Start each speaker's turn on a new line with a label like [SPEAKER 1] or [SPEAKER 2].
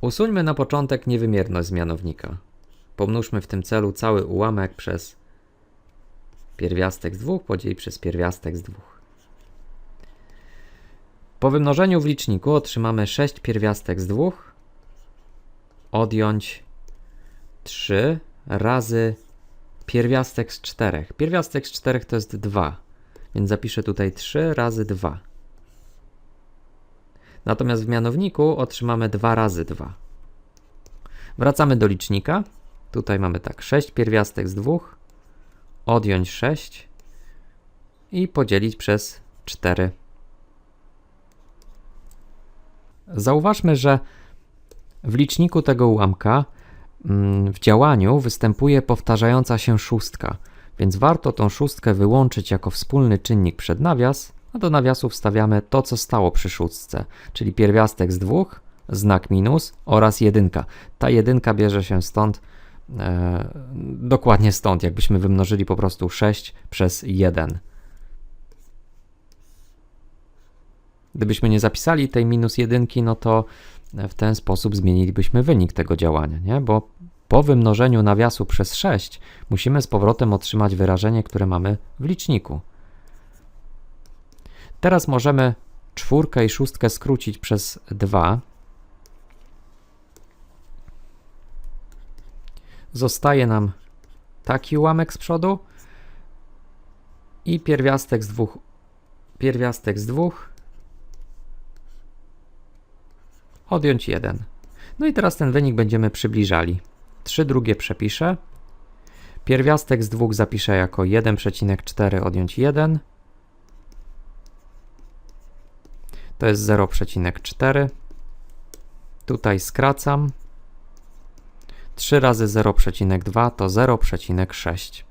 [SPEAKER 1] Usuńmy na początek niewymierność z mianownika. Pomnóżmy w tym celu cały ułamek przez pierwiastek z 2 podzielić przez pierwiastek z 2. Po wymnożeniu w liczniku otrzymamy 6 pierwiastek z 2 odjąć 3 razy pierwiastek z 4. Pierwiastek z 4 to jest 2, więc zapiszę tutaj 3 razy 2. Natomiast w mianowniku otrzymamy 2 razy 2. Wracamy do licznika. Tutaj mamy tak 6 pierwiastek z 2, odjąć 6 i podzielić przez 4. Zauważmy, że w liczniku tego ułamka mm, w działaniu występuje powtarzająca się szóstka, więc warto tą szóstkę wyłączyć jako wspólny czynnik przed nawias, a do nawiasu wstawiamy to, co stało przy szóstce, czyli pierwiastek z dwóch, znak minus oraz jedynka. Ta jedynka bierze się stąd, e, dokładnie stąd, jakbyśmy wymnożyli po prostu 6 przez 1. Gdybyśmy nie zapisali tej minus jedynki, no to w ten sposób zmienilibyśmy wynik tego działania, nie? bo po wymnożeniu nawiasu przez 6 musimy z powrotem otrzymać wyrażenie, które mamy w liczniku. Teraz możemy czwórkę i szóstkę skrócić przez 2. Zostaje nam taki ułamek z przodu i pierwiastek z dwóch, pierwiastek z dwóch odjąć 1. No i teraz ten wynik będziemy przybliżali. 3 drugie przepiszę. Pierwiastek z 2 zapiszę jako 1,4 odjąć 1. To jest 0,4. Tutaj skracam. 3 razy 0,2 to 0,6.